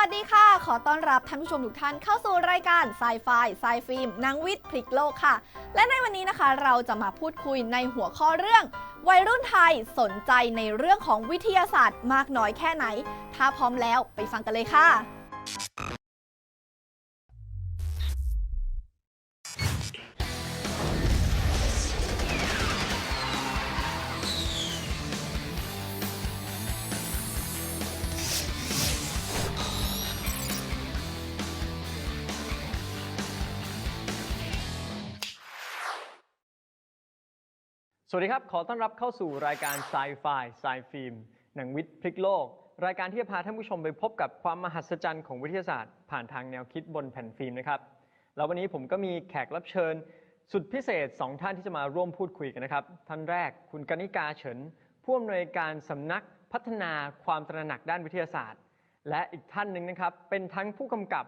วัสดีค่ะ ขอต้อนรับท่านผู้ชมทุกท่านเข้าสู่รายการไซไฟไซฟิล์มนังวิทย์พลิกโลกค่ะ และในวันนี้นะคะเราจะมาพูดคุยในหัวข้อเรื่อง วัยรุ่นไทยสนใจในเรื่องของวิทยาศาสตร์มากน้อยแค่ไหน ถ้าพร้อมแล้วไปฟังกันเลยค่ะ สวัสดีครับ ขอต้อนรับเข้าสู่รายการ s ซไฟไซฟิล์มหนังวิทย์พลิกโลก รายการที่จะพาท่านผู้ชมไปพบกับความมหัศจรรย์ของวิทยาศาสตร์ ผ่านทางแนวคิดบนแผ่นฟิล์มนะครับ แล้ววันนี้ผมก็มีแขกรับเชิญ สุดพิเศษ 2 ท่านที่จะมาร่วมพูดคุยกันนะครับ ท่านแรกคุณกนิกาเฉิน ผู้อำนวยการสำนักพัฒนาความตระหนักด้านวิทยาศาสตร์ และอีกท่านหนึ่งนะครับ เป็นทั้งผู้กำกับ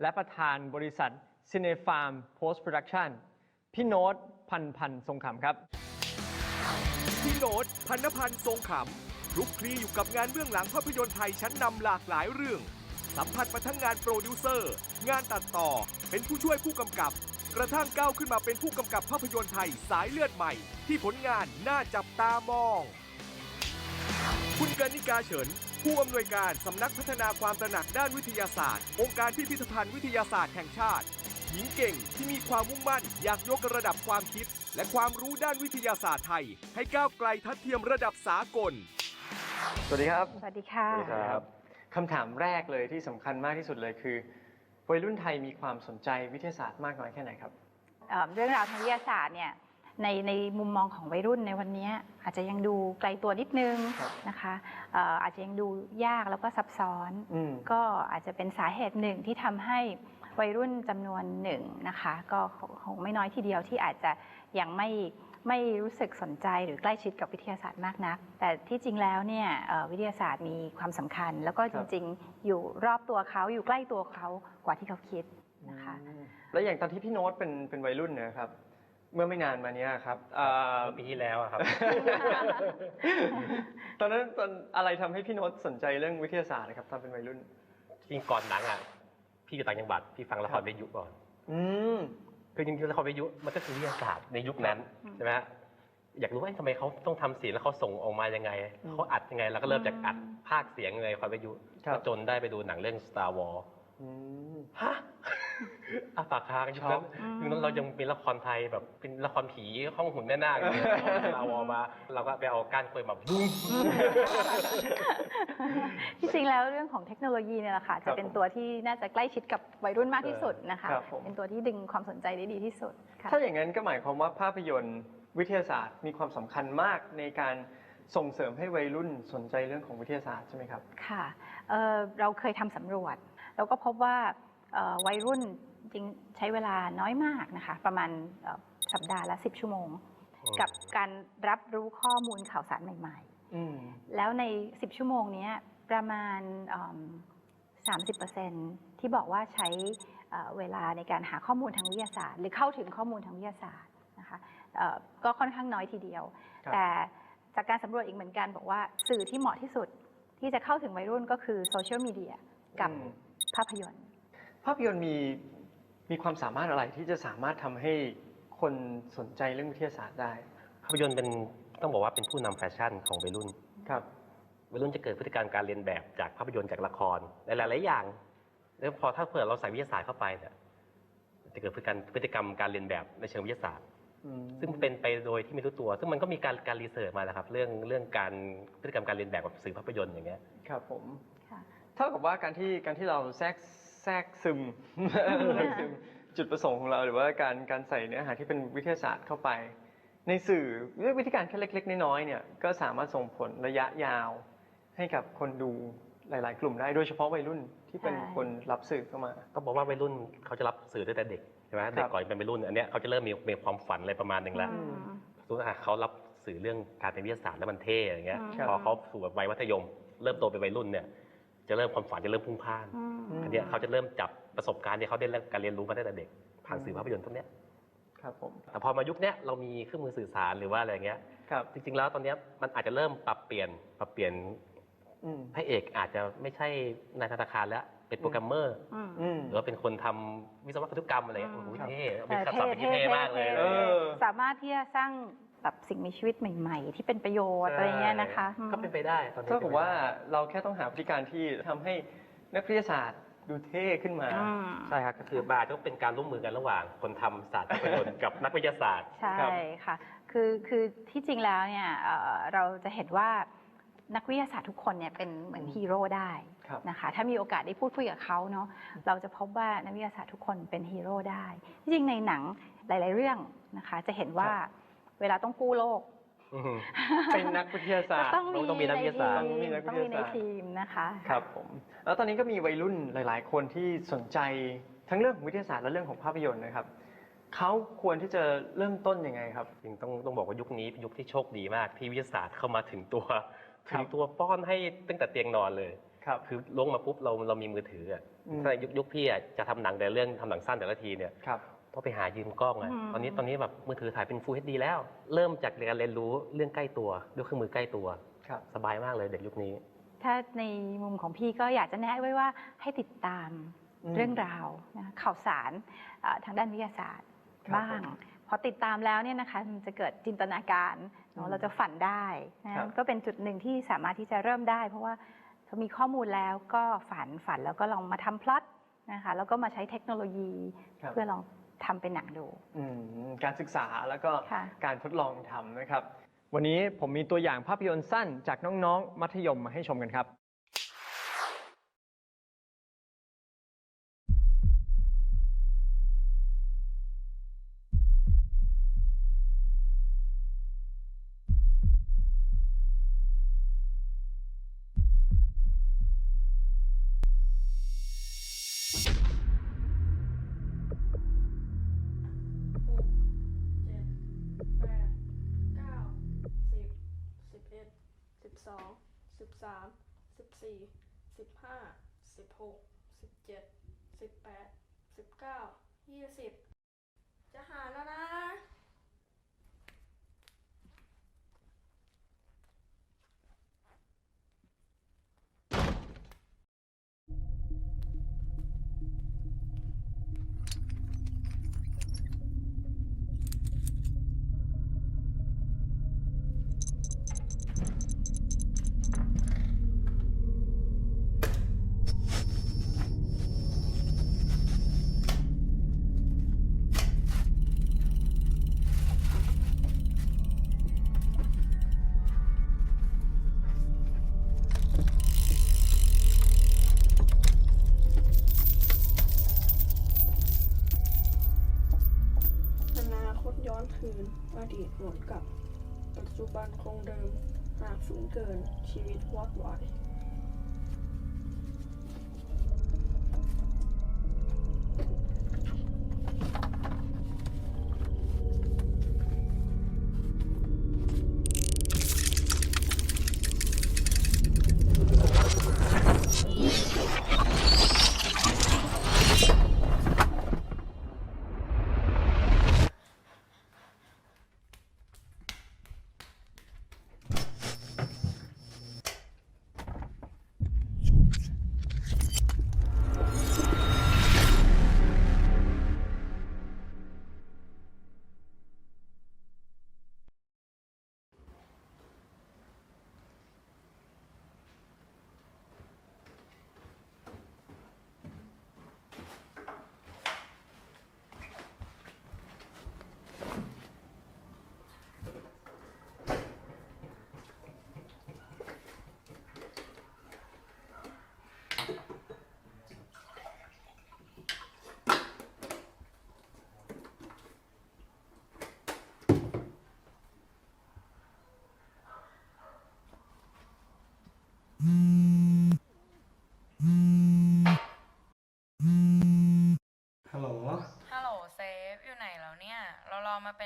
และประธานบริษัท Cinefarm Post Production พี่โน้ตพันธ์พันธ์ทรงขำครับ พี่โนตพันธพันธ์ทรงขำคลุกคลีอยู่กับงานเบื้องหลังภาพยนตร์ไทยชั้นนำหลากหลายเรื่อง สัมผัสมาทั้งงานโปรดิวเซอร์ งานตัดต่อ เป็นผู้ช่วยผู้กำกับ กระทั่งก้าวขึ้นมาเป็นผู้กำกับภาพยนตร์ไทยสายเลือดใหม่ ที่ผลงานน่าจับตามอง คุณกนิกาเฉินผู้อำนวยการสำนักพัฒนาความตระหนักด้านวิทยาศาสตร์ องค์การพิพิธภัณฑ์วิทยาศาสตร์แห่งชาติ หญิงเก่งที่มีความมุ่งมั่นอยากยกระดับความคิด และความรู้ด้านวิทยาศาสตร์ไทย ให้ก้าวไกลทัดเทียมระดับสากล สวัสดีครับ สวัสดีค่ะ ครับคำถามแรกเลยที่สำคัญมากที่สุดเลยคือวัยรุ่นไทยมีความสนใจวิทยาศาสตร์มากน้อยแค่ไหนครับ เอ่อเรื่องราวทางวิทยาศาสตร์เนี่ยในในมุมมองของวัยรุ่นในวันนี้อาจจะยังดูไกลตัวนิดนึงครับ นะคะเอ่ออาจจะยังดูยากแล้วก็ซับซ้อน อืม ก็อาจจะเป็นสาเหตุหนึ่งที่ทำให้วัยรุ่นจำนวนหนึ่งนะคะ ก็คงคงไม่น้อยทีเดียวที่อาจจะ ยังไม่ไม่รู้สึกสนใจหรือใกล้ชิดกับวิทยาศาสตร์มากนัก แต่ที่จริงแล้วเนี่ยเอ่อวิทยาศาสตร์มีความสำคัญ แล้วก็คจรับริงๆ อยู่รอบตัวเขาอยู่ใกล้ตัวเขากว่าที่เขาคิดนะคะอืมแล้วอย่างตอนที่พี่โน้ตเป็นเป็นวัยรุ่นเนยครับ เมื่อไม่นานมาเนี้ยครับเอ่อปีที่แล้วอะครับ ตอนนั้นตอนอะไรทำให้พี่โน้ตสนใจเรื่องวิทยาศาสตร์นะครับตอนเป็นวัยรุ่นจริงก่อนหนังอะพี่อยู่ต่างจังหวัดพี่ฟังละครวิทยุก่อน อืม คือจริงๆละครวิทยุมันก็คือวิทยาศาสตร์ในยุคนั้นอืมใช่ไหมฮะอยากรู้ว่าทำไมเขาต้องทำเสียงแล้วเขาส่งออกมายังไงอืมเขาอัดยังไงแล้วก็เริ่มจากอืมอัดภาคเสียงในละครวิทยุครับก็จนได้ไปดูหนังเรื่อง Star Wars อืมฮะ อาปากค้างยุคช็นั้อนกอืมยุคนั้นเรายังเป็นละครไทยแบบเป็นละครผีห้องหุ่นแม่นาคอย่างเงี้ย Star Wars มาเราก็ไปเอาก้านกล้วยมาบุ้ง ที่จริงแล้วเรื่องของเทคโนโลยีเนี่ยแหละค่ะครัจะบเป็นตัวที่น่าจะใกล้ชิดกับวัยรุ่นมากที่สุดนะคะ ครับผม เป็นตัวที่ดึงความสนใจได้ดีที่สุดค่ะ ถ้าอย่างนั้นก็หมายความว่าภาพยนตร์วิทยาศาสตร์มีความสำคัญมากในการส่งเสริมให้วัยรุ่นสนใจเรื่องของวิทยาศาสตร์ใช่ไหมครับ ค่ะเอ่อเราเคยทำสำรวจ เราก็พบว่าเอ่อ วัยรุ่นจริงใช้เวลาน้อยมากนะคะ ประมาณเอ่อสัปดาห์ละ 10 ชั่วโมง กับการรับรู้ข้อมูลข่าวสารใหม่อืมๆแล้วใน 10 ชั่วโมงเนี้ยประมาณเอิ่ม30%ที่บอกว่าใช้เอ่อเวลาในการหาข้อมูลทางวิทยาศาสตร์ หรือเข้าถึงข้อมูลทางวิทยาศาสตร์นะคะเอ่อก็ค่อนข้างน้อยทีเดียวครับแต่จากการสำรวจอีกเหมือนกันบอกว่าสื่อที่เหมาะที่สุดที่จะเข้าถึงวัยรุ่นก็คือโซเชียลมีเดียกับอืมภาพยนตร์ ภาพยนตร์มีมีความสามารถอะไรที่จะสามารถทำให้คนสนใจเรื่องวิทยาศาสตร์ได้ภาพยนตร์เป็นต้องบอกว่าเป็นผู้นำแฟชั่นของวัยรุ่น ครับ วัยรุ่นจะเกิดพฤติกรรมการเรียนแบบจากภาพยนตร์จากละครหลายๆอย่าง แล้วพอถ้าเผื่อเราใส่วิทยาศาสตร์เข้าไปเนี่ยจะเกิดพฤติกรรมพฤติกรรมการเรียนแบบในเชิงวิทยาศาสตร์ อืมซึ่งเป็นไปโดยที่ไม่รู้ตัว ซึ่งมันก็มีการการรีเสิร์ชมาแล้วครับเรื่องเรื่องการพฤติกรรมการเรียนแบบกับสื่อภาพยนตร์อย่างเงี้ย ครับผมค่ะ เท่ากับว่าการที่การที่เราแทรก แทรกซึมแทรกซึม จุดประสงค์ของเราหรือว่าการการใส่เนื้อหาที่เป็นวิทยาศาสตร์เข้าไป ในสื่อด้วยวิธีการแค่เล็ก ๆ น้อยๆเนี่ยก็สามารถส่งผลระยะยาว ให้กับคนดูหลาย ๆ กลุ่มได้โดยเฉพาะวัยรุ่นที่เป็นใช่คนรับสื่อเข้ามาต้องบอกว่าวัยรุ่นเขาจะรับสื่อตั้งแต่เด็กใช่ไหมเด็กก่อนเป็นวัยรุ่นอันเนี้ยเขาจะเริ่มมีมีความฝันอะไรประมาณหนึ่งแล้วอืมสมมติอะเขารับสื่อเรื่องการเป็นวิทยาศาสตร์แล้วมันเท่อย่างเงี้ยครับพอเขาสู่แบบวัยมัธยม เริ่มโตเป็นวัยรุ่นเนี่ย จะเริ่มความฝันจะเริ่มพุ่งพล่านอืมมอันเนี้ยเขาจะเริ่มจับประสบการณ์ที่เขาได้รับการเรียนรู้มาตั้งแต่เด็ก ผ่านสื่อภาพยนตร์พวกเนี้ยครับผมแต่พอมายุคเนี้ยเรามีเครื่องมือสื่อสารหรือว่าอะไรเงี้ยครับจริง ๆ แล้วตอนเนี้ยมันอาจจะเริ่มปรับเปลี่ยนปรับเปลี่ยนอืมพระเอกอาจจะไม่ใช่นายธนาคารแล้วเป็นโปรแกรมเมอร์อืมอืมหรือว่าเป็นคนทำวิศวกรรมอะไรอย่างเงี้ยอืมโอ้โหครับเท่เป็นคำศัพท์ที่เท่มากเลยเออสามารถที่จะสร้าง แบบสิ่งมีชีวิตใหม่ ๆ ที่เป็นประโยชน์อะไรเงี้ยนะคะอืม ก็เป็นไปได้ตอนนี้เท่ากับว่าเราแค่ต้องหาวิธีการที่ทำให้นักวิทยาศาสตร์ดูเท่ขึ้นมา อืมใช่ครับก็คือบาร์ต้องเป็นการร่วมมือกันระหว่างคนทำศาสตร์ภาพยนตร์กับนักวิทยาศาสตร์ ใช่ครับ ค่ะคือคือที่จริงแล้วเนี่ยเอ่อเราจะเห็นว่านักวิทยาศาสตร์ทุกคนเนี่ยเป็นเหมือนฮีโร่ได้ครับ นะคะถ้ามีโอกาสได้พูดคุยกับเขาเนาะเราจะพบว่านักวิทยาศาสตร์ทุกคนเป็นฮีโร่ได้ที่จริงในหนังหลาย ๆ เรื่องนะคะจะเห็นว่า เวลาต้องกู้โลก อืมเป็นนักวิทยาศาสตร์ ต้องมีต้องมีนักวิทยาศาสตร์ในทีมต้ต้อองงมีมีนัในกวิทยาศาสตร์ ทีมนะคะครับผมแล้วตอนนี้ก็มีวัยรุ่นหลาย ๆ คนที่สนใจทั้งเรื่องของวิทยาศาสตร์และเรื่องของภาพยนตร์นะครับเขาควรที่จะเริ่มต้นยังไงครับ จริงต้องต้องบอกว่ายุคนี้เป็นยุคที่โชคดีมากที่วิทยาศาสตร์เข้ามาถึงตัวครัถึบ งตัวป้อนให้ตั้งแต่เตียงนอนเลย ครับ คือลงมาปุ๊บเราเรามีมือถืออะอืม ถ้ายุคยุคพี่อะจะทำหนังแต่เรื่องทำหนังสั้นแต่ละทีเนี่ย ครับ ต้องไปหายืมกล้องอะอืมตอนนี้ตอนนี้แบบมือถือถ่ายเป็น Full HD แล้ว เริ่มจากการเรียนรู้เรื่องใกล้ตัวด้วยเครื่องมือใกล้ตัวครับสบายมากเลยเด็กยุคนี้ ถ้าในมุมของพี่ก็อยากจะแนะไว้ว่าให้ติดตามอืมเรื่องราวนะข่าวสารเอ่อทางด้านวิทยาศาสตร์ครับบ้างพอติดตามแล้วเนี่ยนะคะมันจะเกิดจินตนาการอืมเนอะเราจะฝันได้นะครับก็เป็นจุดหนึ่งที่สามารถที่จะเริ่มได้ เพราะว่าพอมีข้อมูลแล้วก็ฝันฝันแล้วก็ลองมาทำพล็อตนะคะแล้วก็มาใช้เทคโนโลยีครับเพื่อลอง ทำเป็นหนังดู อืมการศึกษาแล้วก็ค่ะ การทดลองทำนะครับ วันนี้ผมมีตัวอย่างภาพยนตร์สั้นจากน้องๆ มัธยมมาให้ชมกันครับ สิบสามสิบสี่สิบห้าสิบหกสิบเจ็ดสิบแปดสิบเก้ายี่สิบ หวนกลับปัจจุบันคงเดิม หากฝืนเกินชีวิตวอดวาย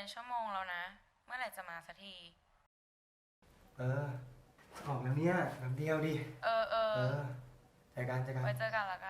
เรารอมาเป็นชั่วโมงแล้วนะ เมื่อไหร่จะมาสักที เออออกแล้วเนี่ยแป๊บเดียวดิ เออเออเออเจอกันเจอกันไว้เจอกันละกัน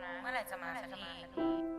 แล้วนะ เมื่อไหร่จะมาสักที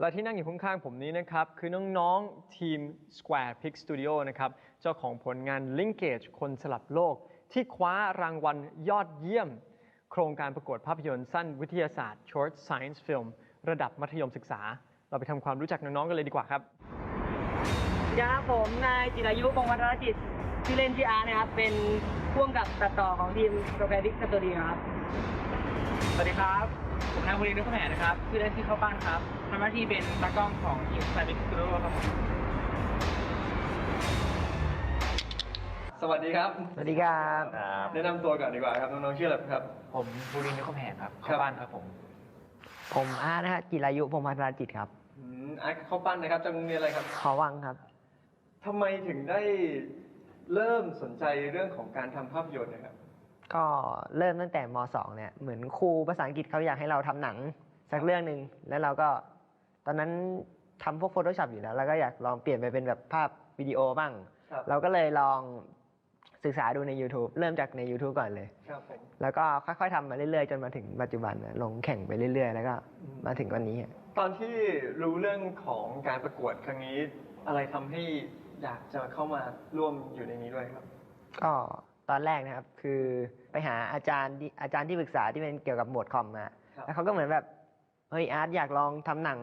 และที่นั่งอยู่ข้างๆผมนี้นะครับ คือน้องๆทีม Square Pix Studio นะครับ เจ้าของผลงาน Linkage คนสลับโลก ที่คว้ารางวัลยอดเยี่ยม โครงการประกวดภาพยนตร์สั้นวิทยาศาสตร์ Short Science Film ระดับมัธยมศึกษา เราไปทำความรู้จักน้องๆกันเลยดีกว่าครับครับผมนายจิรายุพงศ์วัฒนจิตชื่อเล่นชื่ออาร์ตนะครับ เป็นพ่วงกับตัดต่อของทีมโปรแกรมดิกสตูดิโอครับ สวัสดีครับ ผมนายบุรีนุชแผนนะครับ ชื่อเล่นชื่อข้าวปั้นครับทำหน้าที่เป็นตากล้องของทีมสายบิ๊กสตูดิโอครับผมสวัสดีครับ สวัสดีครับแนะนำตัวก่อนดีกว่าครับ น้องๆชื่ออะไรครับ ผมบุรีนุชแผนครับครัข้าบวปั้นครับผม ผมอาร์ตนะฮะจิรายุพงศ์วัฒนจิตครับอืมอาร์ตเข้าปั้นนะครับจากโรงเรียนอะไรครับขอวังครับทำไมถึงได้เริ่มสนใจเรื่องของการทำภาพยนตร์นะครับ ก็เริ่มตั้งแต่ม .2 เนี่ยเหมือนครูภาษาอังกฤษเขาอยากให้เราทำหนังสักเรื่องหนึ่งแล้วเราก็ ตอนนั้นทำพวก Photoshop อยู่แล้วแล้วก็อยากลองเปลี่ยนไปเป็นแบบภาพวิดีโอบ้าง ครับ เราก็เลยลองศึกษาดูใน YouTube เริ่มจากใน YouTube ก่อนเลย ครับผมแล้วก็ค่อยๆทำมาเรื่อยๆ จนมาถึงปัจจุบันนะลงแข่งไปเรื่อยๆ แล้วก็มาถึงวันนี้อะตอนที่รู้เรื่องของการประกวดครั้งนี้ อะไรทำให้อยากจะเข้ามาร่วมอยู่ในนี้ด้วยครับ ก็ตอนแรกนะครับคือไปหาอาจารย์ที่อาจารย์ที่ปรึกษาที่เป็นเกี่ยวกับโหมดคอมมาครับ แล้วเขาก็เหมือนแบบ เฮ้ยอาร์ตอยากลองทำหนัง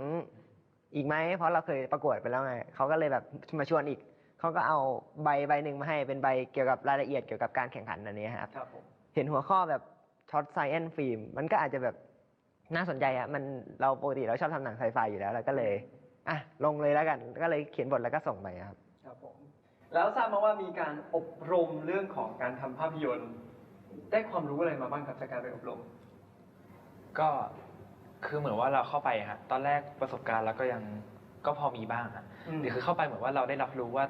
อีกไหมเพราะเราเคยประกวดไปแล้วไงเขาก็เลยแบบมาชวนอีกเขาก็เอาใบใบหนึ่งมาให้เป็นใบเกี่ยวกับรายละเอียดเกี่ยวกับการแข่งขันอันนี้ครับครับผมเห็นหัวข้อแบบช็อตไซเอนฟิล์มมันก็อาจจะแบบน่าสนใจอะมันเราปกติเราชอบทำหนังไซไฟอยู่แล้วเราก็เลยอะลงเลยแล้วกันก็เลยเขียนบทแล้วก็ส่งไปครับครับผมแล้วทราบมาว่ามีการอบรมเรื่องของการทำภาพยนตร์ ได้ความรู้อะไรมาบ้างครับจากการไปอบรม ก็ คือเหมือนว่าเราเข้าไปฮะตอนแรกประสบการณ์เราก็ยังก็พอมีบ้างฮะอืม แต่คือเข้าไปเหมือนว่าเราได้รับรู้ว่า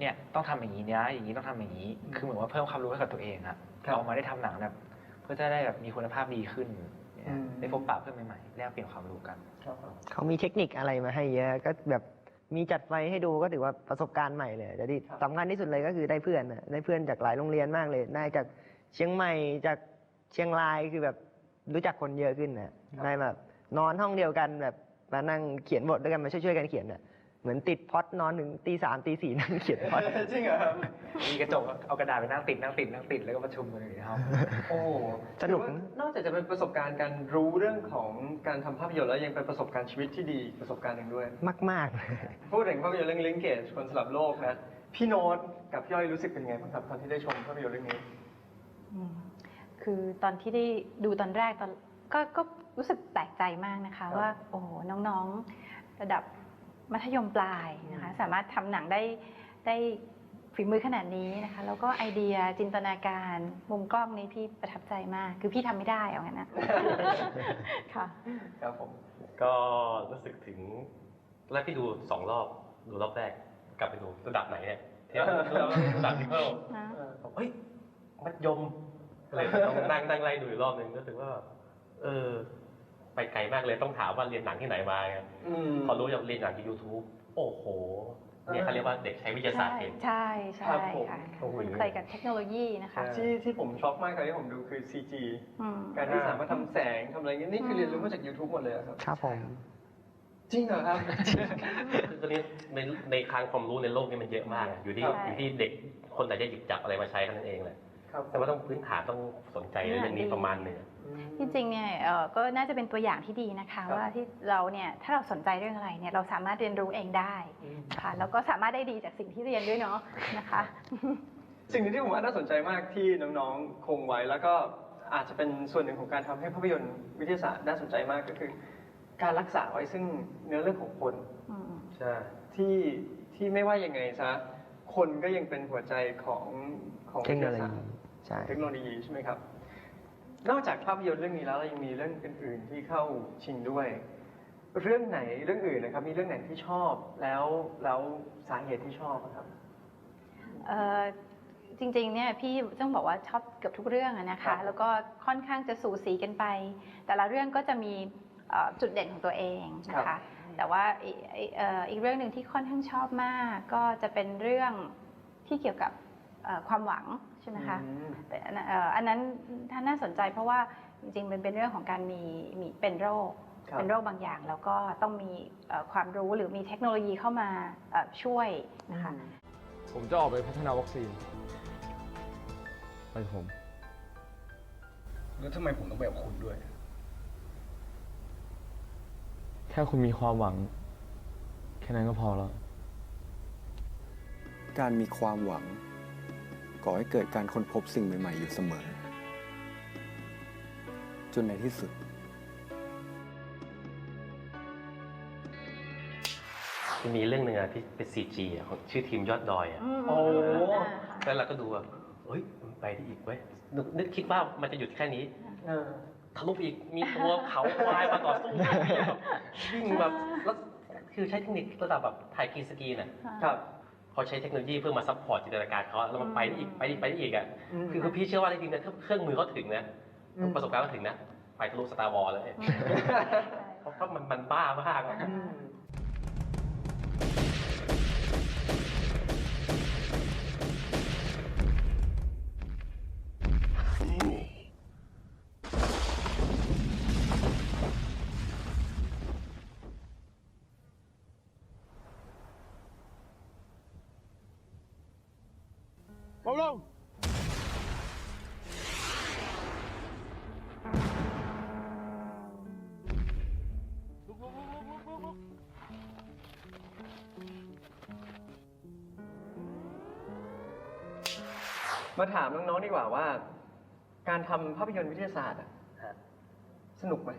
เนี่ยต้องทำอย่างนี้นะอย่างนี้ต้องทำอย่างนี้ อืมคือเหมือนว่าเพิ่มความรู้ให้กับตัวเองฮะครับออกมาได้ทำหนังแบบเพื่อจะได้แบบมีคุณภาพดีขึ้นเนี่ยอืม ได้พบปะเพื่อนใหม่ๆแลกเปลี่ยนความรู้กัน ครับผม เขามีเทคนิคอะไรมาให้เยอะก็แบบมีจัดไฟให้ดูก็ถือว่าประสบการณ์ใหม่เลยแต่ที่ครับ สำคัญที่สุดเลยก็คือได้เพื่อนน่ะได้เพื่อนจากหลายโรงเรียนมากเลย ได้จากเชียงใหม่จากเชียงรายคือแบบ รู้จักคนเยอะขึ้นน่ะได้แบบนอนห้องเดียวกันแบบมานั่งเขียนบทด้วยกันมาช่วยๆกันเขียนน่ะเหมือนติดพล็อดนอนถึงตีสามตีสี่นั่งเขียนพล็อดจริงเหรอครับมีกระจกเอากระดาษไปนั่งติดนั่งติดนั่งติดแล้วก็ประชุมกันอยู่ในห้องโอ้สนุกถือว่านอกจากจะเป็นประสบการณ์การรู้เรื่องของการทำภาพยนตร์แล้วยังเป็นประสบการณ์ชีวิตที่ดีประสบการณ์หนึ่งด้วย มากๆเลยพูดถึงภาพยนตร์เรื่อง Linkage คนสลับโลกนะพี่โน้ตกับพี่อ้อยรู้สึกเป็นไงบ้างครับตอนที่ได้ชมภาพยนตร์เรื่องนี้อืม คือตอนที่ได้ดูตอนแรกตอนก็ก็รู้สึกแปลกใจมากนะคะ ว่าโอ้โหน้องๆระดับมัธยมปลายนะคะ สามารถทำหนังได้ได้ฝีมือขนาดนี้นะคะ แล้วก็ไอเดียจินตนาการมุมกล้องนี้พี่ประทับใจมาก คือพี่ทำไม่ได้เอางั้นนะค่ะครับผมก็รู้สึกถึงแรกพี่ดูสองรอบดูรอบแรกกลับไปดูระดับไหนเนี่ยเทียบระดับที่เพิ่มนะเฮ้ยมัธยม เลยต้องนั่งนั่งไล่ดูอีกรอบหนึงรู้สึกว่า เออ ไปไกลมากเลยต้องถามว่าเรียนหนังที่ไหนมาไงอืมพอรู้จากเรียนหนังที่ YouTube โอ้โหเนี่ยเขาเรียกว่าเด็กใช้วิทยาศาสตร์ใช่เป็นใช่ใช่ครับผมค่ะโอ้โหคุ้นเคยกับเทคโนโลยีนะคะที่ที่ผมช็อกมากตอนที่ผมดูคือ CG อืมการที่สามารถทำแสงทำอะไรเงี้ยนี่คือเรียนรู้มาจาก YouTube หมดเลยเหรอครับครับผมจริงเหรอครับคือตอนนี้ในในคลังความรู้ในโลกนี้มันเยอะมากอะอยู่ที่ครับอยู่ที่เด็กคนไหนจะหยิบจับอะไรมาใช้แค่นั้นเองแหละ ครับแต่ว่าต้องพื้นฐานต้องสนใจเรื่องนี้ประมาณหนึ่งอะที่จริงเนี่ยเอ่อก็น่าจะเป็นตัวอย่างที่ดีนะคะ ครับว่าที่เราเนี่ยถ้าเราสนใจเรื่องอะไรเนี่ยเราสามารถเรียนรู้เองได้ค่ะแล้วก็สามารถได้ดีจากสิ่งที่เรียนด้วยเนาะนะคะ สิ่งหนึ่งที่ผมว่าน่าสนใจมากที่น้องๆคงไว้ แล้วก็อาจจะเป็นส่วนหนึ่งของการทำให้ภาพยนตร์วิทยาศาสตร์น่าสนใจมากก็คือ การรักษาไว้ซึ่งเนื้อเรื่องของคน อืม ใช่ ที่ที่ไม่ว่ายังไงซะคนก็ยังเป็นหัวใจของของเทคโนโลวิทยาศาสตยีร์ ใช่ เทคโนโลยีใช่ไหมครับ นอกจากภาพยนตร์เรื่องนี้แล้วเรายังมีเรื่องอื่น ๆ ที่เข้าชิงด้วย เรื่องไหนเรื่องอื่นนะครับ มีเรื่องไหนที่ชอบแล้วแล้วสาเหตุที่ชอบอะครับ เอ่อจริงๆเนี่ยพี่ต้องบอกว่าชอบเกือบทุกเรื่องอะนะครัคะ บ แล้วก็ค่อนข้างจะสูสีกันไป แต่ละเรื่องก็จะมีเอ่อจุดเด่นของตัวเองนะคะแต่ว่าอีกอีกเอ่ออีกเรื่องหนึ่งที่ค่อนข้างชอบมาก ก็จะเป็นเรื่องที่เกี่ยวกับเอ่อความหวัง ใช่ไหมคะอืมเป็นอันนั้นเอ่ออันนั้นท่านน่าสนใจเพราะว่าจริงๆมันเป็นเรื่องของการมีมีเป็นโรคครับเป็นโรคบางอย่าง แล้วก็ต้องมีเอ่อความรู้หรือมีเทคโนโลยีเข้ามาเอ่อช่วยนะคะผมจะออกไปพัฒนาวัคซีนไปผม แล้วทำไมผมต้องไปกับคุณด้วย แค่คุณมีความหวัง แค่นั้นก็พอแล้ว การมีความหวัง ก่อให้เกิดการค้นพบสิ่งใหม่ๆ อยู่เสมอ จนในที่สุดมีเรื่องหนึ่งอะที่เป็น CG อะของชื่อทีมยอดดอยอะโอ้แล้วเราก็ดูว่าเฮ้ยมันไปได้อีกเว้ยนึกนึกคิดว่ามันจะหยุดแค่นี้เออทะลุไปอีกมีตัวเขาควายมาต่อสู้กันแบบวิ่งแบบแล้วคือใช้เทคนิคระดับแบบถ่ายกรีนสกรีนอะครับ เขาใช้เทคโนโลยีเพื่อมาซัพพอร์ตจินตนาการเขาแล้วมันไปได้อีกไปได้อีกไปได้อีกอะอืมคือคือพี่เชื่อว่าจริงๆนะถ้าเครื่องมือเขาถึงนะอืมประสบการณ์เขาถึงนะไปทะลุสตาร์วอลเลยเพราะเพราะมันมันบ้ามาก มมาถามน้องๆดีกว่าว่า การทำภาพยนตร์วิทยาศาสตร์อะสนุกไหม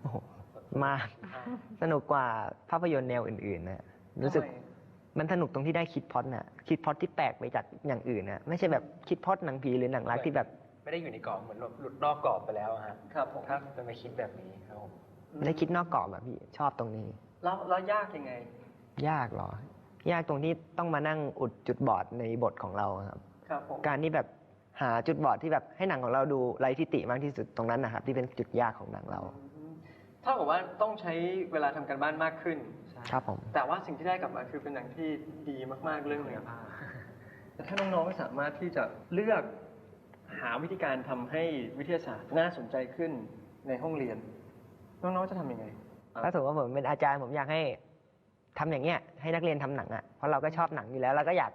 โอ้โหมากสนุกกว่าภาพยนตร์แนวอื่นๆนะรู้สึกทำไมมันสนุกตรงที่ได้คิดพล็อดน่ะ คิดพล็อดที่แปลกไปจากอย่างอื่นน่ะ ไม่ใช่แบบคิดพล็อดหนังผีหรือหนังรักที่แบบ ไม่ได้อยู่ในกรอบเหมือนหลุดนอกกรอบไปแล้วอะฮะครับผมถ้าเป็นมาคิดแบบนี้ครับผม ได้คิดนอกกรอบอะพี่ชอบตรงนี้ แล้วแล้วยากยังไง ยากเหรอ ยากตรงที่ต้องมานั่งอุดจุดบอดในบทของเราอะครับ ครับผม การที่แบบหาจุดบอดที่แบบให้หนังของเราดูไร้ทิฏฐิมากที่สุดตรงนั้นนะครับ ที่เป็นจุดยากของหนังเรา เท่ากับว่าต้องใช้เวลาทำการบ้านมากขึ้น ครับผม แต่ว่าสิ่งที่ได้กลับมาคือเป็นหนังที่ดีมากๆเรื่องหนึงแต่ถ้าน้องๆสามารถที่จะเลือกหาวิธีการทำให้วิทยาศาสตร์น่าสนใจขึ้นในห้องเรียน น้องๆจะทำยังไง ถ้าสมมติว่าผมเป็นอาจารย์ผมอยากให้ทำอย่างเงี้ยให้นักเรียนทำหนังอะเพราะเราก็ชอบหนังอยู่แล้วเราก็อยาก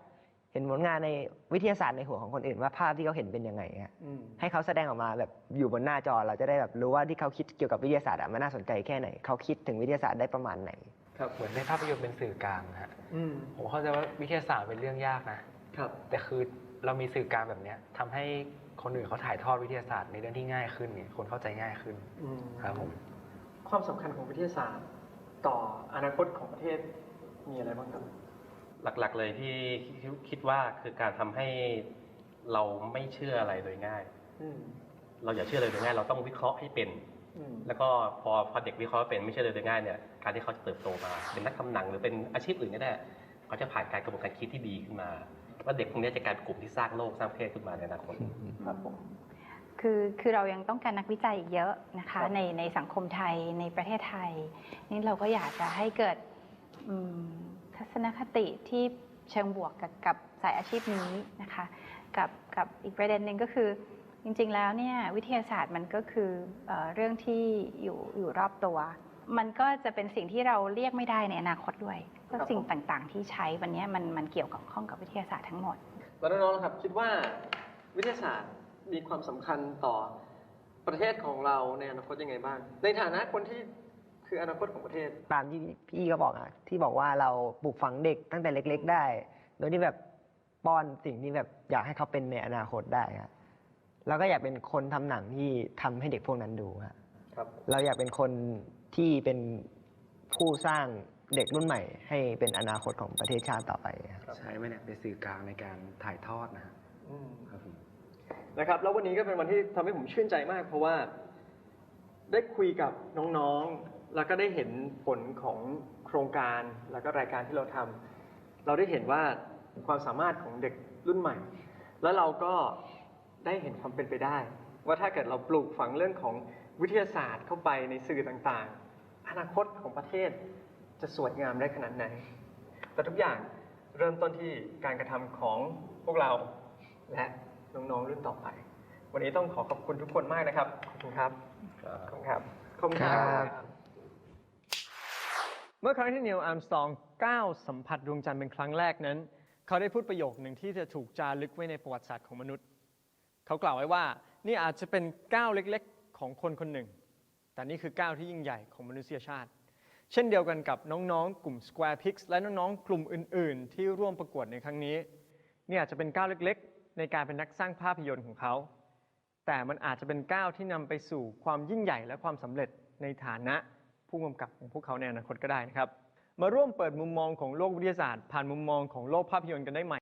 เห็นผลงานในวิทยาศาสตร์ในหัวของคนอื่นว่าภาพที่เขาเห็นเป็นยังไงอะอืมให้เขาแสดงออกมาแบบอยู่บนหน้าจอเราจะได้แบบรู้ว่าที่เขาคิดเกี่ยวกับวิทยาศาสตร์อะมันน่าสนใจแค่ไหนเขาคิดถึงวิทยาศาสตร์ได้ประมาณไหน ครับเหมือนในภาพยนตร์เป็นสื่อกลางนะฮะอืมผมเข้าใจว่าวิทยาศาสตร์เป็นเรื่องยากนะ ครับแต่คือเรามีสื่อกลางแบบเนี้ยทำให้คนอื่นเขาถ่ายทอดวิทยาศาสตร์ในเรื่องที่ง่ายขึ้นเนี่ยคนเข้าใจง่ายขึ้นอืมครับผม ความสำคัญของวิทยาศาสตร์ ต่ออนาคตของประเทศมีอะไรบ้างครับ หลักๆเลยที่คิดคิดว่าคือการทำให้เราไม่เชื่ออะไรโดยง่ายอืมเราอย่าเชื่อเลยโดยง่าย เราต้องวิเคราะห์ให้เป็นอืมแล้วก็พอพอเด็กวิเคราะห์เป็นไม่เชื่อเลยโดยง่ายเนี่ยการที่เขาจะเติบโตมา เป็นนักทำหนังหรือเป็นอาชีพอื่นก็ได้เขาจะผ่านการกระบวนการคิดที่ดีขึ้นมา ว่าเด็กพวกนี้จะกลายเป็นกลุ่มที่สร้างโลกสร้างประเทศขึ้นมาในอนาคตครับผมคือคือเรายังต้องการนักวิจัยอีกเยอะนะครัคะบในในสังคมไทยในประเทศไทยนี่เราก็อยากจะให้เกิด อืมทัศนคติที่เชิงบวกกับกับสายอาชีพนี้นะคะกับกับอีกประเด็นหนึ่งก็คือ จริงๆแล้วเนี่ยวิทยาศาสตร์มันก็คือเออเรื่องที่อยู่อยู่รอบตัว มันก็จะเป็นสิ่งที่เราเรียกไม่ได้ในอนาคตด้วยเพราะสิ่งต่างๆ ที่ใช้วันนี้มันมันเกี่ยวกับข้องกับวิทยาศาสตร์ทั้งหมดแล้วน้องๆครับคิดว่าวิทยาศาสตร์มีความสำคัญต่อประเทศของเราในอนาคตยังไงบ้าง ในฐานะคนที่ คืออนาคตของประเทศ ตามที่พี่ก็บอกอะที่บอกว่าเราปลูกฝังเด็กตั้งแต่เล็ก ๆ ได้ โดยที่แบบป้อนสิ่งที่แบบอยากให้เขาเป็นในอนาคตได้ครับแล้วก็อยากเป็นคนทำหนังที่ทำให้เด็กพวกนั้นดูครับครับ เราอยากเป็นคนที่เป็นผู้สร้างเด็กรุ่นใหม่ ให้เป็นอนาคตของประเทศชาติต่อไปครับใช้ไว้เนี่ยเป็นสื่อกลางในการถ่ายทอดนะฮะอืมครับผมนะครับแล้ววันนี้ก็เป็นวันที่ทำให้ผมชื่นใจมาก เพราะว่าได้คุยกับน้องๆ แล้วก็ได้เห็นผลของโครงการแล้วก็รายการที่เราทำเราได้เห็นว่าความสามารถของเด็กรุ่นใหม่ แล้วเราก็ได้เห็นความเป็นไปได้ ว่าถ้าเกิดเราปลูกฝังเรื่องของวิทยาศาสตร์เข้าไปในสื่อต่างๆ อนาคตของประเทศจะสวยงามได้ขนาดไหน แต่ทุกอย่างเริ่มต้นที่การกระทำของพวกเราและน้องๆรุ่นต่อไป วันนี้ต้องขอขอบคุณทุกคนมากนะครับ ขอบคุณครับ ขอบคุณครับ ขอบคุณครับ เมื่อครั้งที่นิวอาร์มสตองก้าวสัมผัสดวงจันทร์เป็นครั้งแรกนั้น เขาได้พูดประโยคหนึ่งที่จะถูกจารึกไว้ในประวัติศาสตร์ของมนุษย์ เขากล่าวไว้ว่านี่อาจจะเป็นก้าวเล็กๆ ของคนคนหนึ่ง แต่นี่คือก้าวที่ยิ่งใหญ่ของมนุษยชาติ เช่นเดียวกันกับน้องๆ กลุ่ม Square Pix และน้องๆ กลุ่มอื่น ๆ ที่ร่วมประกวดในครั้งนี้นี่อาจจะเป็นก้าวเล็กๆ ในการเป็นนักสร้างภาพยนตร์ของเขา แต่มันอาจจะเป็นก้าวที่นำไปสู่ความยิ่งใหญ่และความสำเร็จในฐานะ ผู้กำกับของพวกเขาในอนาคตก็ได้นะครับ มาร่วมเปิดมุมมองของโลกวิทยาศาสตร์ ผ่านมุมมองของโลกภาพยนตร์กันได้ใหม่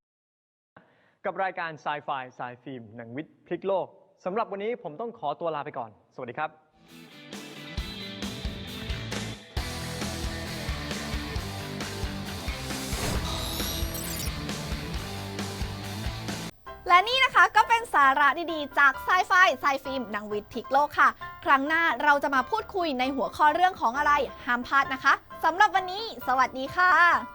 กับรายการ Sci-Fi Sci Film หนังวิทย์พลิกโลกสำหรับวันนี้ผมต้องขอตัวลาไปก่อน สวัสดีครับ และนี่นะคะก็เป็นสาระดีๆ จากไซไฟไซฟิล์มนังวิทย์พิกโลกค่ะ ครั้งหน้าเราจะมาพูดคุยในหัวข้อเรื่องของอะไร ห้ามพลาดนะคะสำหรับวันนี้ สวัสดีค่ะ